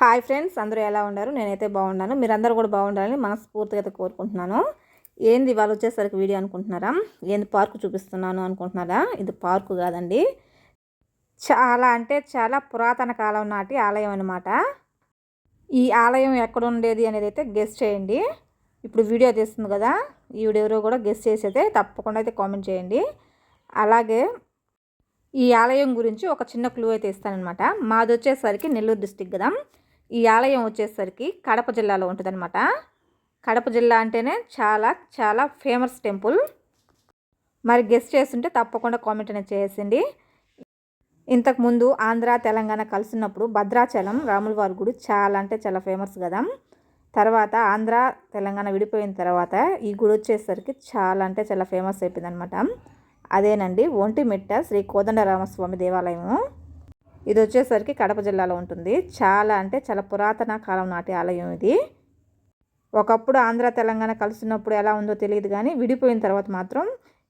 Hi friends అందరూ ఎలా ఉన్నారు? నేనైతే బాగున్నాను. మీరందరూ కూడా బాగుండాలని మనస్ఫూర్తిగా అయితే కోరుకుంటున్నాను. ఏంది ఇవాళ వచ్చేసరికి వీడియో అనుకుంటున్నారా? ఏంది పార్కు చూపిస్తున్నాను అనుకుంటున్నారా? ఇది పార్కు కాదండి. చాలా అంటే చాలా పురాతన కాలం నాటి ఆలయం అనమాట ఈ ఆలయం ఎక్కడ ఉండేది అనేది అయితే గెస్ట్ చేయండి. ఇప్పుడు వీడియో తీస్తుంది కదా ఈ కూడా గెస్ట్ చేసి అయితే తప్పకుండా అయితే కామెంట్ చేయండి. అలాగే ఈ ఆలయం గురించి ఒక చిన్న క్లూ అయితే ఇస్తానమాట మాది వచ్చేసరికి నెల్లూరు డిస్టిక్ కదా. ఈ ఆలయం వచ్చేసరికి కడప జిల్లాలో ఉంటుందన్నమాట. కడప జిల్లా అంటేనే చాలా చాలా ఫేమస్ టెంపుల్. మరి గెస్ట్ చేస్తుంటే తప్పకుండా కామెంట్ అనేది చేసింది ఇంతకుముందు ఆంధ్ర తెలంగాణ కలిసినప్పుడు భద్రాచలం రాముల వారి గుడి చాలా అంటే చాలా ఫేమస్ కదా. తర్వాత ఆంధ్ర తెలంగాణ విడిపోయిన తర్వాత ఈ గుడి వచ్చేసరికి చాలా అంటే చాలా ఫేమస్ అయిపోయింది అనమాట అదేనండి ఒంటిమిట్ట శ్రీ కోదండరామస్వామి దేవాలయము. ఇది వచ్చేసరికి కడప జిల్లాలో ఉంటుంది. చాలా అంటే చాలా పురాతన కాలం నాటి ఆలయం ఇది. ఒకప్పుడు ఆంధ్ర తెలంగాణ కలిసినప్పుడు ఎలా ఉందో తెలియదు కానీ విడిపోయిన తర్వాత మాత్రం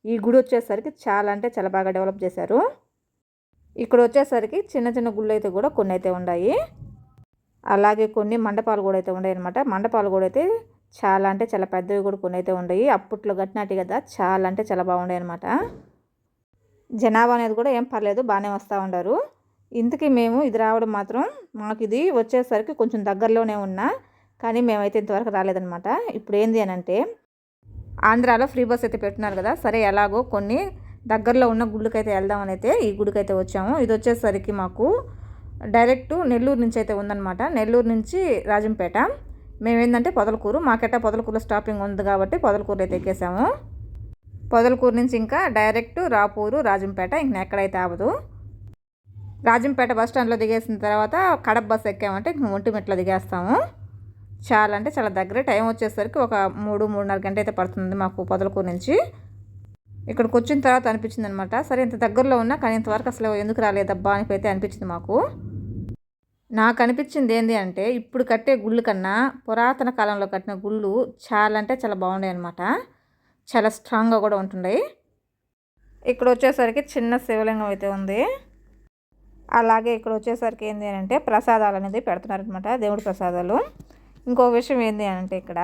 ఈ గుడి వచ్చేసరికి చాలా అంటే చాలా బాగా డెవలప్ చేశారు. ఇక్కడ వచ్చేసరికి చిన్న చిన్న గుళ్ళు అయితే కూడా కొన్ని అయితే ఉన్నాయి. అలాగే కొన్ని మండపాలు కూడా అయితే ఉన్నాయి అనమాట మండపాలు కూడా అయితే చాలా అంటే చాలా పెద్దవి కూడా కొన్ని అయితే ఉన్నాయి. అప్పట్లో కట్టినట్టు కదా చాలా అంటే చాలా బాగున్నాయి అనమాట జనాభా అనేది కూడా ఏం పర్లేదు బాగానే వస్తూ ఉండరు ఇంతకీ మేము ఇది రావడం మాత్రం మాకు ఇది వచ్చేసరికి కొంచెం దగ్గరలోనే ఉన్నా కానీ మేమైతే ఇంతవరకు రాలేదనమాట ఇప్పుడు ఏంది అని అంటే ఆంధ్రాలో ఫ్రీ బస్ అయితే పెట్టున్నారు కదా సరే ఎలాగో కొన్ని దగ్గరలో ఉన్న గుళ్ళకైతే వెళ్దామని అయితే ఈ గుడికైతే వచ్చాము. ఇది వచ్చేసరికి మాకు డైరెక్ట్ నెల్లూరు నుంచి అయితే ఉందన్నమాట. నెల్లూరు నుంచి రాజంపేట. మేమేందంటే పొదలకూరు మాకెట్ట పొదలకూరులో స్టాపింగ్ ఉంది కాబట్టి పొదలకూరు అయితే ఎక్కేసాము. పొదలకూరు నుంచి ఇంకా డైరెక్ట్ రాపూరు రాజంపేట ఇంక ఎక్కడైతే అవ్వదు రాజంపేట బస్ స్టాండ్లో దిగేసిన తర్వాత కడప బస్ ఎక్కామంటే ఒంటిమిట్లో దిగేస్తాము. చాలా అంటే చాలా దగ్గర టైం వచ్చేసరికి ఒక మూడు మూడున్నర గంట అయితే పడుతుంది మాకు పొదలకూరు నుంచి. ఇక్కడికి వచ్చిన తర్వాత అనిపించింది అనమాట సరే ఇంత దగ్గరలో ఉన్నా కానీ ఇంతవరకు అసలు ఎందుకు రాలేదబ్బా అని అయితే అనిపించింది మాకు. నాకు అనిపించింది ఏంటి అంటే ఇప్పుడు కట్టే గుళ్ళు కన్నా పురాతన కాలంలో కట్టిన గుళ్ళు చాలా అంటే చాలా బాగున్నాయి అనమాట చాలా స్ట్రాంగ్గా కూడా ఉంటున్నాయి ఇక్కడ వచ్చేసరికి చిన్న శివలింగం అయితే ఉంది. అలాగే ఇక్కడ వచ్చేసరికి ఏంటి అని అంటే ప్రసాదాలు అనేది పెడుతున్నారనమాట దేవుడి ప్రసాదాలు. ఇంకో విషయం ఏంటి అని అంటే ఇక్కడ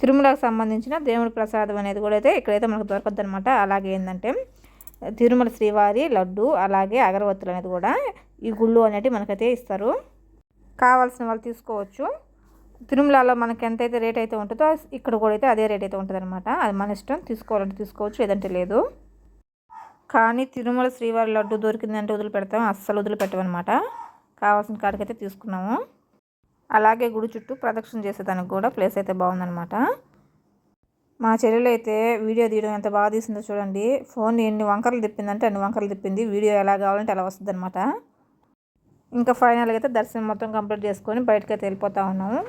తిరుమలకు సంబంధించిన దేవుడి ప్రసాదం అనేది కూడా అయితే ఇక్కడైతే మనకు దొరకద్దు అనమాట అలాగే ఏంటంటే తిరుమల శ్రీవారి లడ్డు అలాగే అగరవత్తులు అనేది కూడా ఈ గుళ్ళు అనేటివి మనకైతే ఇస్తారు. కావాల్సిన వాళ్ళు తీసుకోవచ్చు. తిరుమలలో మనకి ఎంతైతే రేట్ అయితే ఉంటుందో ఇక్కడ కూడా అయితే అదే రేట్ అయితే ఉంటుంది అది మన ఇష్టం తీసుకోవాలంటే తీసుకోవచ్చు లేదంటే లేదు. కానీ తిరుమల శ్రీవారి లడ్డు దొరికిందంటే వదిలిపెడతాం అస్సలు వదిలిపెట్టమన్నమాట కావాల్సిన కాడికైతే తీసుకున్నాము. అలాగే గుడి చుట్టూ ప్రదక్షిణ చేసేదానికి కూడా ప్లేస్ అయితే బాగుందనమాట. మా చెల్లెలు అయితే వీడియో తీయడం ఎంత బాగా తీసిందో చూడండి. ఫోన్ ఎన్ని వంకరలు తిప్పిందంటే అన్ని వంకరలు తిప్పింది. వీడియో ఎలా కావాలంటే అలా వస్తుంది అనమాట ఇంకా ఫైనల్గా అయితే దర్శనం మొత్తం కంప్లీట్ చేసుకొని బయటకైతే వెళ్ళిపోతా ఉన్నాము.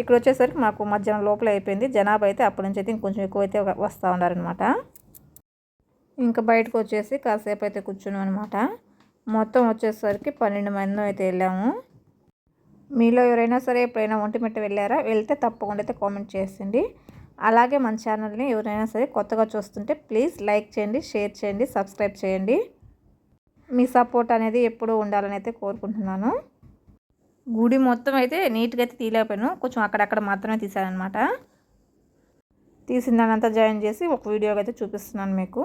ఇక్కడ వచ్చేసరికి మాకు మధ్యాహ్నం లోపల అయిపోయింది. జనాభా అయితే అప్పటి నుంచి అయితే ఇంకొంచెం ఎక్కువ అయితే వస్తూ ఉన్నారనమాట. ఇంకా బయటకు వచ్చేసి కాసేపు అయితే కూర్చున్నాం అనమాట మొత్తం వచ్చేసరికి పన్నెండు మంది అయితే వెళ్ళాము. మీలో ఎవరైనా సరే ఎప్పుడైనా ఒంటిమిట్ట వెళ్ళారా? వెళ్తే తప్పకుండా అయితే కామెంట్ చేసింది అలాగే మన ఛానల్ని ఎవరైనా సరే కొత్తగా చూస్తుంటే ప్లీజ్ లైక్ చేయండి షేర్ చేయండి సబ్స్క్రైబ్ చేయండి. మీ సపోర్ట్ అనేది ఎప్పుడూ ఉండాలని అయితే కోరుకుంటున్నాను. గుడి మొత్తం అయితే నీట్గా అయితే తీయలేకపోయాను. కొంచెం అక్కడక్కడ మాత్రమే తీసానమాట తీసిన దానంతా జాయిన్ చేసి ఒక వీడియోగా అయితే చూపిస్తున్నాను మీకు.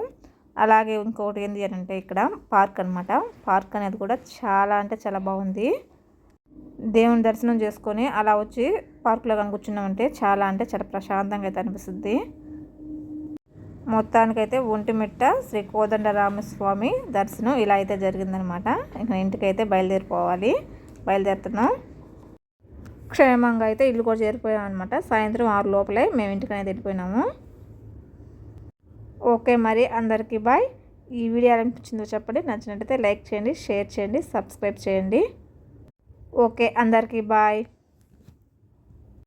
అలాగే ఇంకొకటి ఏంటి అని అంటే ఇక్కడ పార్క్ అనమాట పార్క్ అనేది కూడా చాలా అంటే చాలా బాగుంది. దేవుని దర్శనం చేసుకొని అలా వచ్చి పార్కులో కానీ కూర్చున్నామంటే చాలా అంటే చాలా ప్రశాంతంగా అయితే అనిపిస్తుంది. మొత్తానికైతే ఒంటిమిట్ట శ్రీ కోదండరామస్వామి దర్శనం ఇలా అయితే జరిగిందనమాట ఇంకా ఇంటికైతే బయలుదేరిపోవాలి. బయలుదేరుతున్నాం. క్షేమంగా అయితే ఇల్లు కూడా చేరిపోయాం అనమాట సాయంత్రం ఆరు లోపలే మేము ఇంటికనేది వెళ్ళిపోయినాము ఓకే మరి అందరికీ బాయ్. ఈ వీడియో అనిపించిందో చెప్పండి. నచ్చినట్టయితే లైక్ చేయండి షేర్ చేయండి సబ్స్క్రైబ్ చేయండి. ఓకే అందరికీ బాయ్.